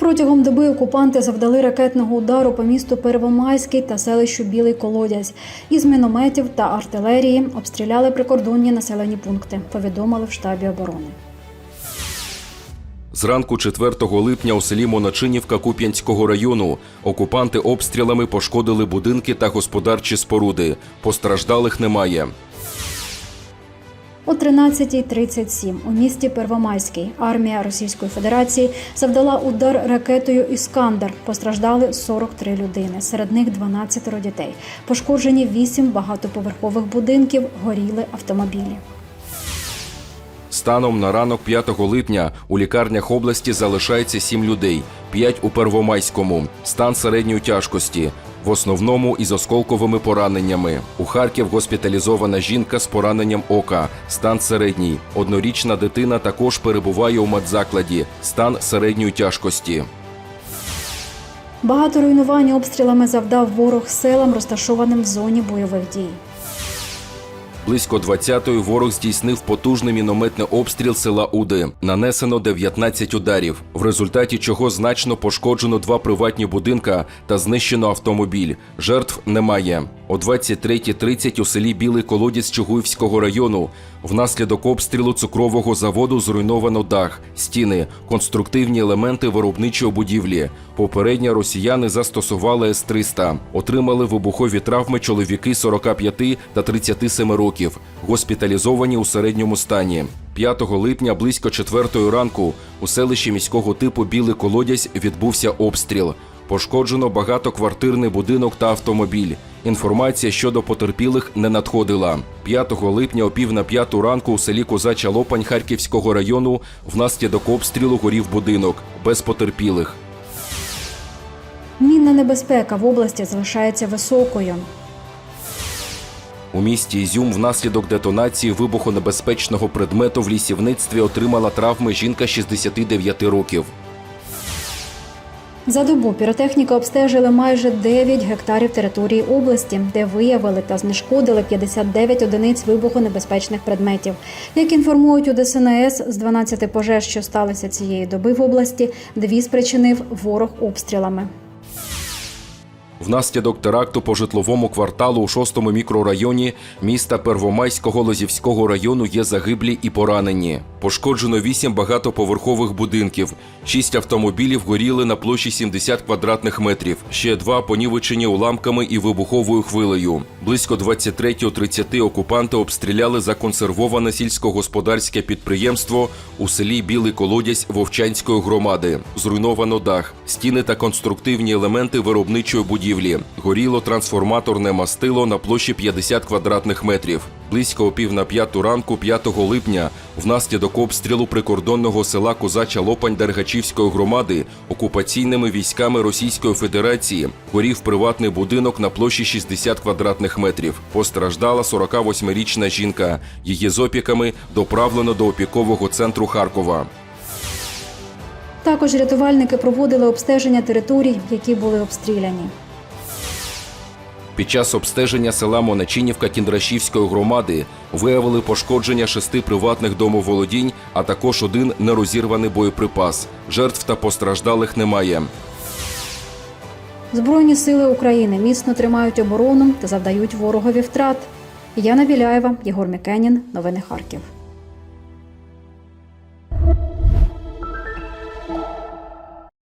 Протягом доби окупанти завдали ракетного удару по місту Первомайський та селищу Білий Колодязь. Із мінометів та артилерії обстріляли прикордонні населені пункти. Повідомили в штабі оборони. Зранку 4 липня у селі Моначинівка Куп'янського району окупанти обстрілами пошкодили будинки та господарчі споруди. Постраждалих немає. О 13.37 у місті Первомайський армія Російської Федерації завдала удар ракетою Іскандер. Постраждали 43 людини, серед них 12 дітей. Пошкоджені 8 багатоповерхових будинків, горіли автомобілі. Станом на ранок 5 липня у лікарнях області залишається 7 людей, 5 у Первомайському, стан середньої тяжкості, в основному із осколковими пораненнями. У Харків госпіталізована жінка з пораненням ока, стан середній. Однорічна дитина також перебуває у медзакладі, стан середньої тяжкості. Багато руйнувань обстрілами завдав ворог селам, розташованим в зоні бойових дій. Близько 20-ї ворог здійснив потужний мінометний обстріл села Уди. Нанесено 19 ударів, в результаті чого значно пошкоджено два приватні будинка та знищено автомобіль. Жертв немає. О 23.30 у селі Білий Колодязь Чугуївського району внаслідок обстрілу цукрового заводу зруйновано дах, стіни, конструктивні елементи виробничої будівлі. Попередньо росіяни застосували С-300. Отримали вибухові травми чоловіки 45 та 37 років, госпіталізовані у середньому стані. 5 липня близько 4 ранку у селищі міського типу Білий Колодязь відбувся обстріл. Пошкоджено багатоквартирний будинок та автомобіль. Інформація щодо потерпілих не надходила. 5 липня о пів на п'яту ранку у селі Козача Лопань Харківського району внаслідок обстрілу горів будинок без потерпілих. Мінна небезпека в області залишається високою. У місті Ізюм внаслідок детонації вибухонебезпечного предмету в лісівництві отримала травми жінка 69 років. За добу піротехніка обстежили майже 9 гектарів території області, де виявили та знешкодили 59 одиниць вибухонебезпечних предметів. Як інформують у ДСНС, з 12 пожеж, що сталися цієї доби в області, дві спричинив ворог обстрілами. Внаслідок теракту по житловому кварталу у 6-му мікрорайоні міста Первомайського Лозівського району є загиблі і поранені. Пошкоджено 8 багатоповерхових будинків, 6 автомобілів горіли на площі 70 квадратних метрів, ще два понівечені уламками і вибуховою хвилею. Близько 23.30 окупанти обстріляли законсервоване сільськогосподарське підприємство у селі Білий Колодязь Вовчанської громади. Зруйновано дах, стіни та конструктивні елементи виробничої будівлі. Горіло трансформаторне мастило на площі 50 квадратних метрів. Близько о пів на п'яту ранку 5 липня внаслідок обстрілу прикордонного села Козача Лопань Дергачівської громади окупаційними військами Російської Федерації горів приватний будинок на площі 60 квадратних метрів. Постраждала 48-річна жінка. Її з опіками доправлено до опікового центру Харкова. Також рятувальники проводили обстеження територій, які були обстріляні. Під час обстеження села Моначинівка Кіндрашівської громади виявили пошкодження шести приватних домоволодінь, а також один нерозірваний боєприпас. Жертв та постраждалих немає. Збройні сили України міцно тримають оборону та завдають ворогові втрат. Яна Біляєва, Єгор Мікенін. Новини Харків.